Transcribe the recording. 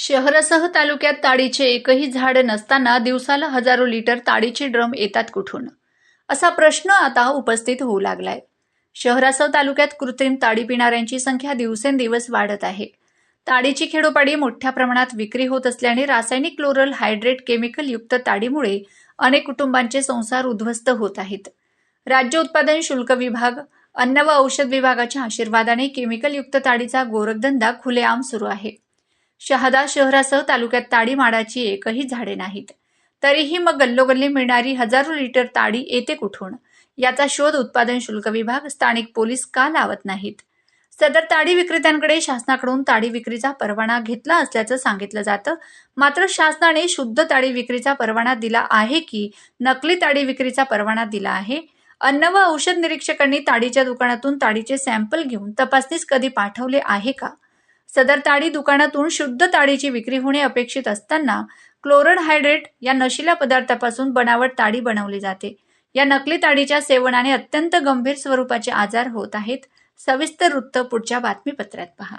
शहरासह तालुक्यात ताडीचे एकही झाड नसताना दिवसाला हजारो लिटर ताडीचे ड्रम येतात कुठून? असा प्रश्न आता उपस्थित होऊ लागलाय. शहरासह तालुक्यात कृत्रिम ताडी पिणाऱ्यांची संख्या दिवसेंदिवस वाढत आहे. ताडीची खेडोपाडी मोठ्या प्रमाणात विक्री होत असल्याने रासायनिक क्लोरल हायड्रेट केमिकल युक्त ताडीमुळे अनेक कुटुंबांचे संसार उद्ध्वस्त होत आहेत. राज्य उत्पादन शुल्क विभाग अन्न व औषध विभागाच्या आशीर्वादाने केमिकल युक्त ताडीचा गोरखधंदा खुलेआम सुरू आहे. शहादा शहरासह तालुक्यात ताडी माडाची एकही झाडे नाहीत. तरीही मग गल्लोगल्ली मिळणारी हजारो लिटर ताडी येते कुठून? याचा शोध उत्पादन शुल्क विभाग स्थानिक पोलीस का लावत नाहीत? सदर ताडी विक्रेत्यांकडे शासनाकडून ताडी विक्रीचा परवाना घेतला असल्याचं सांगितलं जातं. मात्र शासनाने शुद्ध ताडी विक्रीचा परवाना दिला आहे की नकली ताडी विक्रीचा परवाना दिला आहे? अन्न व औषध निरीक्षकांनी ताडीच्या दुकानातून ताडीचे सॅम्पल घेऊन तपासणीस कधी पाठवले आहे का? सदर ताडी दुकानातून शुद्ध ताडीची विक्री होणे अपेक्षित असताना क्लोरड हायड्रेट या नशिल्या पदार्थापासून बनावट ताडी बनवली जाते. या नकली ताडीच्या सेवनाने अत्यंत गंभीर स्वरूपाचे आजार होत आहेत. सविस्तर वृत्त पुढच्या बातमीपत्रात पहा.